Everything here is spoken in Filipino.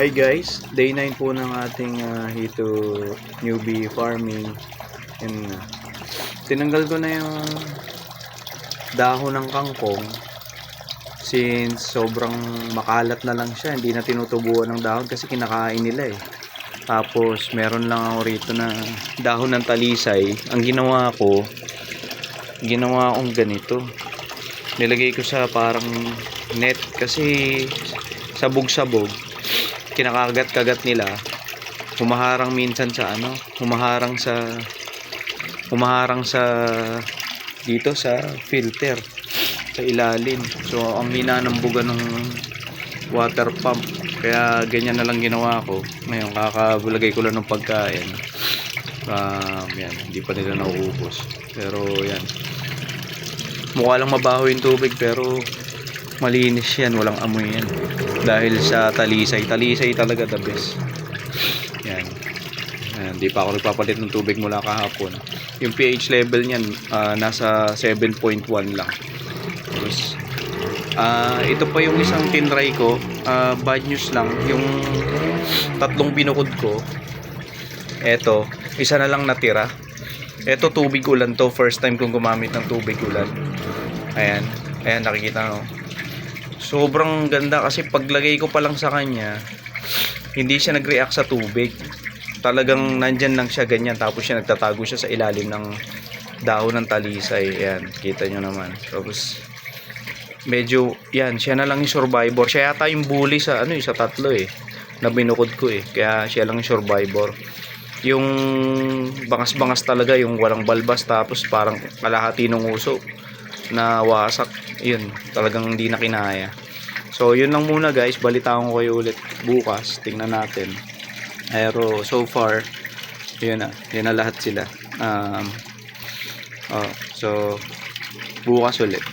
Hi guys, day 9 po ng ating uh, Hito newbie farming. And uh, tinanggal ko na yung dahon ng kangkong. Since sobrang makalat na lang siya hindi na tinutubuan ng dahon kasi kinakain nila eh. Tapos meron lang ako rito na dahon ng talisay. Ang ginawa ko ginawa akong ganito. Nilagay ko sa parang net kasi sabog-sabog kinakagat-kagat nila. Humaharang minsan sa ano humaharang sa humaharang sa dito sa filter sa ilalim. So ang hina ng buga ng water pump. Kaya ganyan na lang ginawa ko. Ngayon kakabulagay ko lang ng pagkain. Um, yan hindi pa nila nauubos. Pero yan. Mukha lang mabaho yung tubig pero malinis yan walang amoy yan. Dahil sa talisay. Talisay talaga the best. Yan. Ayan, di pa ako nagpapalit ng tubig mula kahapon. Yung pH level niyan ah, nasa 7.1 lang. Tapos ah, ito pa yung isang tinry ko. Ah, bad news lang. Yung tatlong binukod ko eto isa na lang natira. Eto tubig ulan to. First time kong gumamit ng tubig ulan. Ayan. Ayan nakikita mo sobrang ganda kasi paglagay ko pa lang sa kanya hindi siya nag-react sa tubig. Talagang nandyan lang siya ganyan tapos siya nagtatago siya sa ilalim ng dahon ng talisay. Ayan kita nyo naman. Tapos medyo yan siya na lang yung survivor. Siya yata yung bully sa ano eh, sa tatlo eh na binukod ko eh. Kaya siya lang yung survivor. Yung bangas-bangas talaga yung walang balbas tapos parang kalahati ng uso na wasak yun talagang hindi na kinaya. So yun lang muna guys. Balitaan ko kayo ulit bukas. Tingnan natin. Pero so far yun na. Yun na lahat sila. Um, oh, so bukas ulit